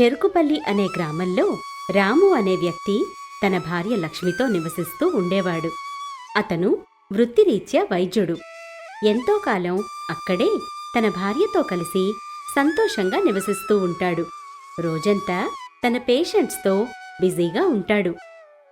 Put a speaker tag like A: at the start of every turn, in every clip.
A: చెరుకుపల్లి అనే గ్రామంలో రాము అనే వ్యక్తి తన భార్య లక్ష్మితో నివసిస్తూ ఉండేవాడు. అతను వృత్తిరీత్యా వైద్యుడు. ఎంతో కాలం అక్కడే తన భార్యతో కలిసి సంతోషంగా నివసిస్తూ ఉంటాడు. రోజంతా తన పేషెంట్స్తో బిజీగా ఉంటాడు.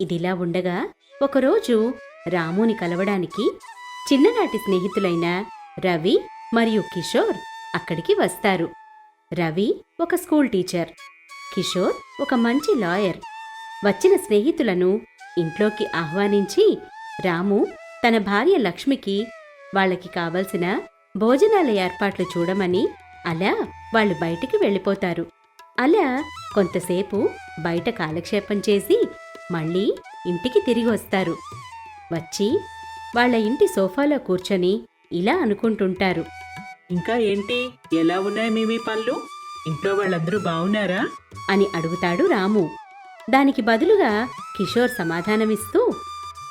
A: ఇదిలా ఉండగా ఒకరోజు రాముని కలవడానికి చిన్ననాటి స్నేహితులైన రవి మరియు కిషోర్ అక్కడికి వస్తారు. రవి ఒక స్కూల్ టీచర్ కిషోర్ ఒక మంచి లాయర్. వచ్చిన స్నేహితులను ఇంట్లోకి ఆహ్వానించి రాము తన భార్య లక్ష్మికి వాళ్ళకి కావలసిన భోజనాల ఏర్పాట్లు చూడమని అలా వాళ్ళు బయటికి వెళ్ళిపోతారు. అలా కొంతసేపు బయట కాలక్షేపం చేసి మళ్ళీ ఇంటికి తిరిగి వస్తారు. వచ్చి వాళ్ళ ఇంటి సోఫాలో కూర్చొని ఇలా అనుకుంటుంటారు.
B: ఇంకా ఏంటి? ఎలా ఉన్నాయి మీ మీ పనులు ఇంట్లో వాళ్ళందరూ బాగున్నారా
A: అని అడుగుతాడు రాము. దానికి బదులుగా కిషోర్ సమాధానమిస్తూ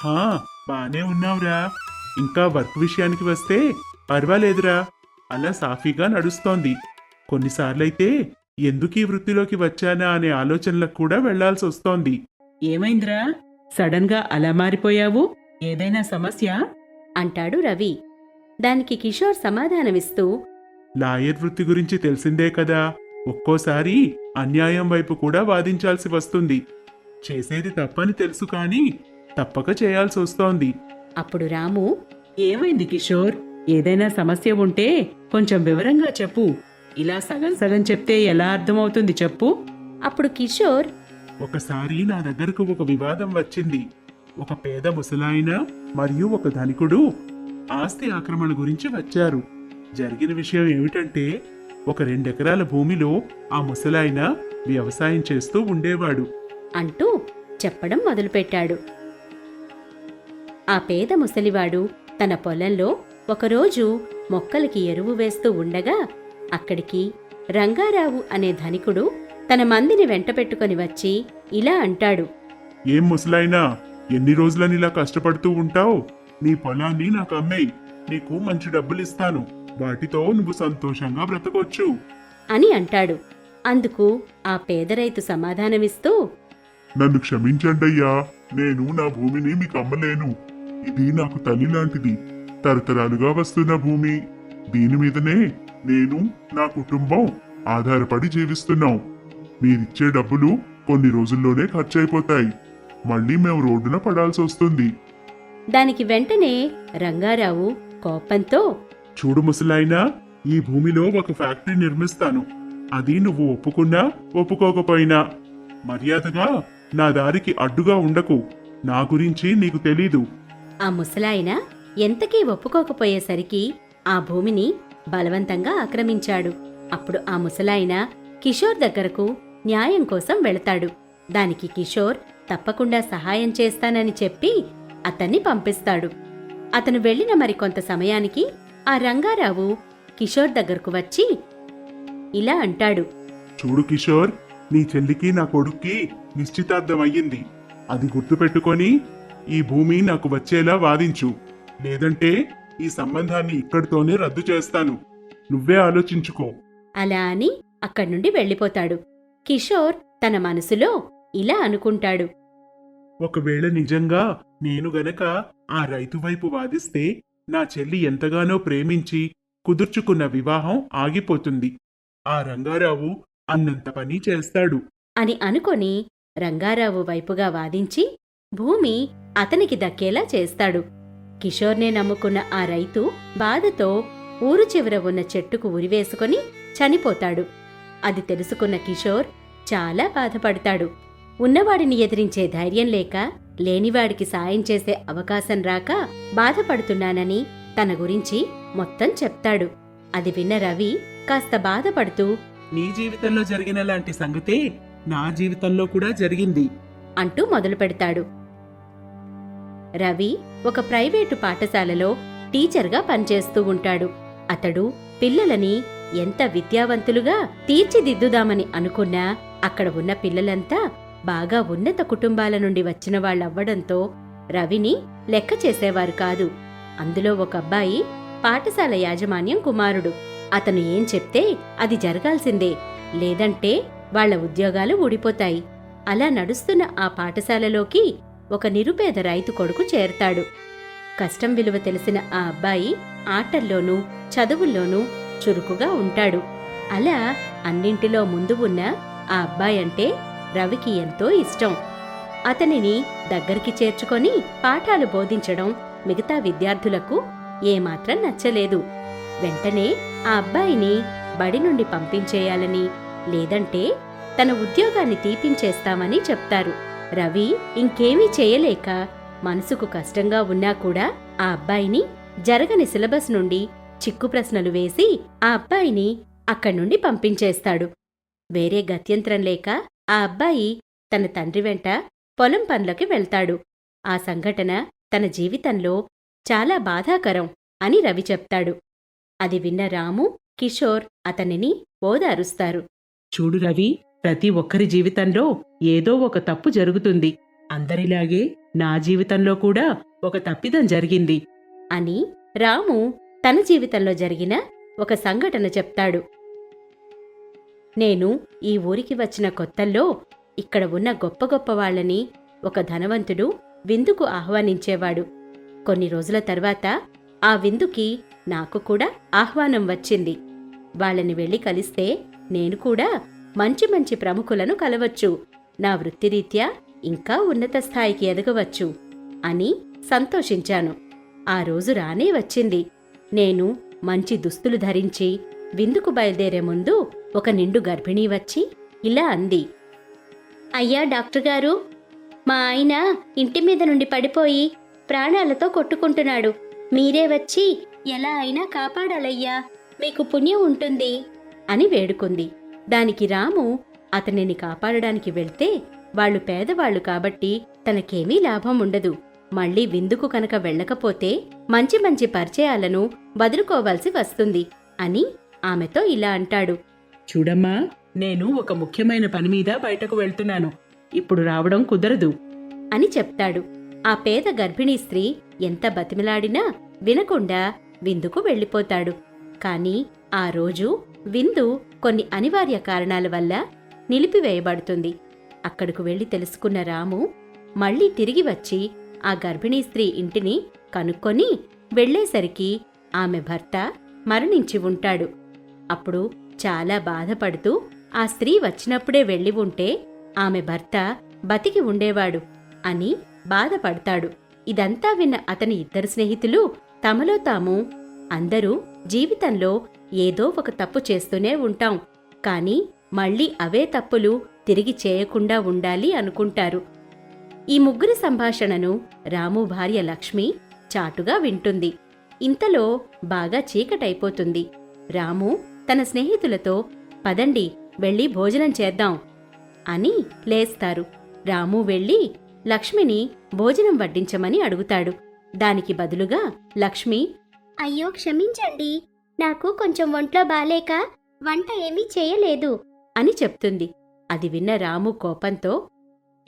C: హా బానే ఉన్నావురా. ఇంకా వర్క్ విషయానికి వస్తే పర్వాలేదురా. అలా సాఫీగా నడుస్తోంది. కొన్నిసార్లైతే ఎందుకు ఈ వృత్తిలోకి వచ్చానా అనే ఆలోచనలకు కూడా వెళ్ళాల్సి వస్తోంది.
B: ఏమైందిరా? సడన్గా అలా మారిపోయావు? ఏదైనా సమస్య?
A: అంటాడు రవి. దానికి కిషోర్ సమాధానమిస్తూ
C: లాయర్ వృత్తి గురించి తెలిసిందే కదా. ఒక్కోసారి అన్యాయం వైపు కూడా వాదించాల్సి వస్తుంది. చేసేది తప్పని తెలుసు కానీ తప్పక చేయాల్సి వస్తోంది.
A: అప్పుడు రాము
B: ఏమైంది కిషోర్? ఏదైనా సమస్య ఉంటే కొంచెం వివరంగా చెప్పు. ఇలా సగం సగం చెప్తే ఎలా అర్థమవుతుంది చెప్పు.
A: అప్పుడు కిషోర్
C: ఒకసారి నా దగ్గరకు ఒక వివాదం వచ్చింది. ఒక పేద ముసలాయన మరియు ఒక ధనికుడు ఆస్తి ఆక్రమణ గురించి వచ్చారు. జరిగిన విషయం ఏమిటంటే ఒక రెండెకరాల భూమిలో ఆ ముసలాయన వ్యవసాయం చేస్తూ ఉండేవాడు.
A: అంటూ చెప్పడం మొదలుపెట్టాడు. ఆ పేద ముసలివాడు తన పొలంలో ఒకరోజు మొక్కలకి ఎరువు వేస్తూ ఉండగా అక్కడికి రంగారావు అనే ధనికుడు తన మందిని వెంటపెట్టుకొని వచ్చి ఇలా అంటాడు.
C: ఏం ముసలాయనా ఎన్ని రోజులని ఇలా కష్టపడుతూ ఉంటావు? నీ పొలాన్ని నాకు అమ్మేయి నీకు మంచి డబ్బులు ఇస్తాను వాటితో నువ్వు సంతోషంగా బ్రతకొచ్చు.
A: అని అంటాడు. అందుకు ఆ పేద రైతు సమాధానమిస్తూ
C: నన్ను క్షమించండయ్యా. నేను నా భూమిని మీకు అమ్మలేను. ఇది నాకు తల్లి లాంటిది. తరతరాలుగా వస్తున్న భూమి. దీని మీదనే నేను నా కుటుంబం ఆధారపడి జీవిస్తున్నాం. మీరిచ్చే డబ్బులు కొన్ని రోజుల్లోనే ఖర్చయిపోతాయి మళ్ళీ మేము రోడ్డున పడాల్సి వస్తుంది
A: దానికి వెంటనే రంగారావు కోపంతో
C: చూడు ముసలాయనా ఈ భూమిలో ఒక ఫ్యాక్టరీ నిర్మిస్తాను. అది నువ్వు ఒప్పుకున్నా ఒప్పుకోకపోయినా. మర్యాదగా నా దారికి అడ్డుగా ఉండకు. నా గురించి నీకు తెలీదు.
A: ఆ ముసలాయన ఎంతకీ ఒప్పుకోకపోయేసరికి ఆ భూమిని బలవంతంగా ఆక్రమించాడు. అప్పుడు ఆ ముసలాయన కిషోర్ దగ్గరకు న్యాయం కోసం వెళతాడు. దానికి కిషోర్ తప్పకుండా సహాయం చేస్తానని చెప్పి అతన్ని పంపిస్తాడు. అతను వెళ్ళిన మరికొంత సమయానికి ఆ రంగారావు కిషోర్ దగ్గరకు వచ్చి ఇలా అంటాడు.
C: చూడు కిషోర్ నీ చెల్లికి నా కొడుక్కి నిశ్చితార్థం అయ్యింది. అది గుర్తుపెట్టుకొని ఈ భూమి నాకు వచ్చేలా వాదించు. లేదంటే ఈ సంబంధాన్ని ఇక్కడితోనే రద్దు చేస్తాను. నువ్వే ఆలోచించుకో.
A: అలా అని అక్కడి నుండి వెళ్ళిపోతాడు. కిషోర్ తన మనసులో ఇలా అనుకుంటాడు.
C: ఒకవేళ నిజంగా నేను గనక ఆ రైతు వైపు వాదిస్తే నా చెల్లి ఎంతగానో ప్రేమించి కుదుర్చుకున్న వివాహం ఆగిపోతుంది. ఆ రంగారావు అన్నంత పని చేస్తాడు.
A: అని అనుకొని రంగారావు వైపుగా వాదించి భూమి అతనికి దక్కేలా చేస్తాడు. కిషోర్నే నమ్ముకున్న ఆ రైతు బాధతో ఊరు చివర ఉన్న చెట్టుకు ఉరివేసుకొని చనిపోతాడు. అది తెలుసుకున్న కిషోర్ చాలా బాధపడతాడు. ఉన్నవాడిని ఎదిరించే ధైర్యం లేక లేనివాడికి సాయం చేసే అవకాశం రాక బాధపడుతున్నానని తన గురించి మొత్తం చెప్తాడు. అది విన్న రవి కాస్త బాధపడుతూ
B: నీ జీవితంలో జరిగిన లాంటి సంగతే నా జీవితంలో కూడా జరిగింది.
A: అంటూ మొదలు పెడతాడు. రవి ఒక ప్రైవేటు పాఠశాలలో టీచర్గా పనిచేస్తూ ఉంటాడు. అతడు పిల్లలని ఎంత విద్యావంతులుగా తీర్చిదిద్దుదామని అనుకున్నా అక్కడ ఉన్న పిల్లలంతా బాగా ఉన్నత కుటుంబాల నుండి వచ్చిన వాళ్ళవ్వడంతో రవిని లెక్క చేసేవారు కాదు. అందులో ఒక అబ్బాయి పాఠశాల యాజమాన్యం కుమారుడు. అతను ఏం చెప్తే అది జరగాల్సిందే. లేదంటే వాళ్ళ ఉద్యోగాలు ఊడిపోతాయి. అలా నడుస్తున్న ఆ పాఠశాలలోకి ఒక నిరుపేద రైతు కొడుకు చేరతాడు. కష్టం విలువ తెలిసిన ఆ అబ్బాయి ఆటల్లోనూ చదువుల్లోనూ చురుకుగా ఉంటాడు. అలా అన్నింటిలో ముందు ఉన్న ఆ అబ్బాయి అంటే రవికి ఎంతో ఇష్టం. అతనిని దగ్గరికి చేర్చుకొని పాఠాలు బోధించడం మిగతా విద్యార్థులకు ఏమాత్రం నచ్చలేదు. వెంటనే ఆ అబ్బాయిని బడి నుండి పంపించేయాలని లేదంటే తన ఉద్యోగాన్ని తీపించేస్తామని చెప్తారు. రవి ఇంకేమీ చేయలేక మనసుకు కష్టంగా ఉన్నా కూడా ఆ అబ్బాయిని జరగని సిలబస్ నుండి చిక్కు ప్రశ్నలు వేసి ఆ అబ్బాయిని అక్కడి నుండి పంపించేస్తాడు. వేరే గత్యంతరం లేక ఆ అబ్బాయి తన తండ్రి వెంట పొలం పనులకి వెళ్తాడు. ఆ సంఘటన తన జీవితంలో చాలా బాధాకరం అని రవి చెప్తాడు. అది విన్న రాము కిషోర్ అతనిని ఓదారుస్తారు.
B: చూడు రవి ప్రతి ఒక్కరి జీవితంలో ఏదో ఒక తప్పు జరుగుతుంది. అందరిలాగే నా జీవితంలో కూడా ఒక తప్పిదం జరిగింది.
A: అని రాము తన జీవితంలో జరిగిన ఒక సంఘటన చెప్తాడు. నేను ఈ ఊరికి వచ్చిన కొత్తల్లో ఇక్కడ ఉన్న గొప్ప గొప్ప వాళ్ళని ఒక ధనవంతుడు విందుకు ఆహ్వానించేవాడు. కొన్ని రోజుల తర్వాత ఆ విందుకి నాకు కూడా ఆహ్వానం వచ్చింది. వాళ్ళని వెళ్ళి కలిస్తే నేను కూడా మంచి మంచి ప్రముఖులను కలవచ్చు. నా వృత్తిరీత్యా ఇంకా ఉన్నత స్థాయికి ఎదగవచ్చు అని సంతోషించాను. ఆ రోజు రానే వచ్చింది. నేను మంచి దుస్తులు ధరించి విందుకు బయలుదేరే ముందు ఒక నిండు గర్భిణీ వచ్చి ఇలా అంది. అయ్యా డాక్టర్ గారు మా ఆయన ఇంటి మీద నుండి పడిపోయి ప్రాణాలతో కొట్టుకుంటున్నాడు. మీరే వచ్చి ఎలా అయినా కాపాడాలయ్యా మీకు పుణ్యం ఉంటుంది అని వేడుకుంది. దానికి రాము అతనిని కాపాడడానికి వెళ్తే వాళ్ళు పేదవాళ్ళు కాబట్టి తనకేమీ లాభం ఉండదు. మళ్ళీ విందుకు కనుక వెళ్ళకపోతే మంచి మంచి పరిచయాలను వదులుకోవాల్సి వస్తుంది అని ఆమెతో ఇలా అంటాడు.
B: చూడమ్మా నేను ఒక ముఖ్యమైన పని మీద బయటకు వెళ్తున్నాను. ఇప్పుడు రావడం కుదరదు.
A: అని చెప్తాడు. ఆ పేద గర్భిణీ స్త్రీ ఎంత బతిమిలాడినా వినకుండా విందుకు వెళ్ళిపోతాడు. కాని ఆ రోజు విందు కొన్ని అనివార్య కారణాల వల్ల నిలిపివేయబడుతుంది. అక్కడకు వెళ్ళి తెలుసుకున్న రాము మళ్ళీ తిరిగి వచ్చి ఆ గర్భిణీ స్త్రీ ఇంటిని కనుక్కొని వెళ్ళేసరికి ఆమె భర్త మరణించి ఉంటాడు. అప్పుడు చాలా బాధపడుతూ ఆ స్త్రీ వచ్చినప్పుడే వెళ్ళి ఉంటే ఆమె భర్త బతికి ఉండేవాడు అని బాధపడతాడు. ఇదంతా విన్న అతని ఇద్దరు స్నేహితులు తమలో తాము అందరూ జీవితంలో ఏదో ఒక తప్పు చేస్తూనే ఉంటాం. కానీ మళ్ళీ అవే తప్పులు తిరిగి చేయకుండా ఉండాలి అనుకుంటారు. ఈ ముగ్గురి సంభాషణను రాము భార్య లక్ష్మి చాటుగా వింటుంది. ఇంతలో బాగా చీకటైపోతుంది. రాము తన స్నేహితులతో పదండి వెళ్ళి భోజనం చేద్దాం అని లేస్తారు. రాము వెళ్ళి లక్ష్మిని భోజనం వడ్డించమని అడుగుతాడు. దానికి బదులుగా లక్ష్మి అయ్యో క్షమించండి నాకు కొంచెం ఒంట్లో బాలేక వంట ఏమీ చేయలేదు అని చెప్తుంది. అది విన్న రాము కోపంతో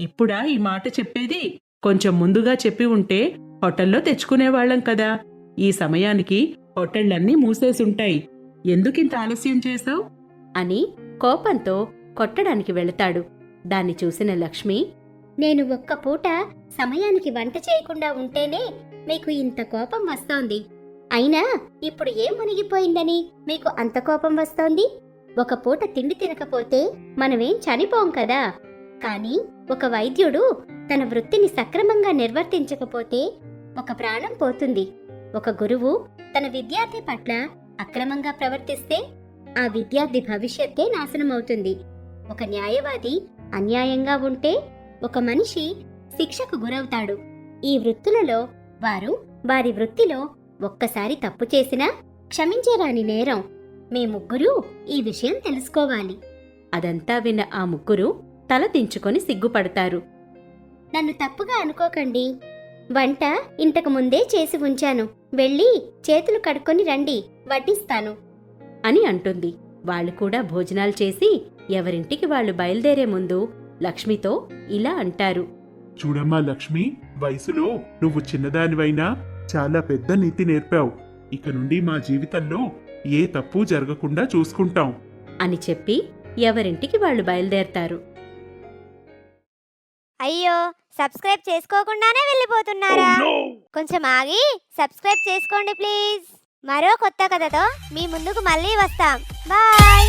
B: ఇప్పుడా ఈ మాట చెప్పేది? కొంచెం ముందుగా చెప్పి ఉంటే హోటల్లో తెచ్చుకునేవాళ్ళం కదా. ఈ సమయానికి హోటళ్ళన్నీ మూసేసుంటాయి. ఎందుకింత ఆలస్యం చేశావు?
A: అని కోపంతో కొట్టడానికి వెళతాడు. దాన్ని చూసిన లక్ష్మి నేను ఒక్క పూట సమయానికి వంట చేయకుండా ఉంటేనే మీకు ఇంత కోపం వస్తోంది. అయినా ఇప్పుడు ఏం మునిగిపోయిందని మీకు అంత కోపం వస్తోంది? ఒక పూట తిండి తినకపోతే మనమేం చనిపోం కదా. కానీ ఒక వైద్యుడు తన వృత్తిని సక్రమంగా నిర్వర్తించకపోతే ఒక ప్రాణం పోతుంది. ఒక గురువు తన విద్యార్థి పట్ల అక్రమంగా ప్రవర్తిస్తే ఆ విద్యార్థి భవిష్యత్తే నాశనమవుతుంది. ఒక న్యాయవాది అన్యాయంగా ఉంటే ఒక మనిషి శిక్షకు గురవుతాడు. ఈ వృత్తులలో వారు వారి వృత్తిలో ఒక్కసారి తప్పు చేసినా క్షమించరాని నేరం మీ ముగ్గురు ఈ విషయం తెలుసుకోవాలి. అదంతా విన్న ఆ ముగ్గురు తల దించుకొని సిగ్గుపడతారు. నన్ను తప్పుగా అనుకోకండి. వంట ఇంతకు ముందే చేసి ఉంచాను. వెళ్ళి చేతులు కడుక్కొని రండి వడ్డిస్తాను. అని అంటుంది. వాళ్ళు కూడా భోజనాలు చేసి ఎవరింటికి వాళ్ళు బయలుదేరే ముందు లక్ష్మితో ఇలా అంటారు.
C: చూడమ్మా లక్ష్మి వయసులో నువ్వు చిన్నదానివైనా చాలా పెద్ద నీతి నేర్పావు. ఇక నుండి మా జీవితంలో ఏ తప్పు జరగకుండా చూసుకుంటాం.
A: అని చెప్పి ఎవరింటికి వాళ్ళు బయలుదేరతారు.
D: అయ్యో సబ్స్క్రైబ్ చేసుకోకుండానే వెళ్ళిపోతున్నారా? కొంచెం ఆగి సబ్స్క్రైబ్ చేసుకోండి ప్లీజ్. మరో కొత్త కథతో మీ ముందుకు మళ్ళీ వస్తాం. బాయ్.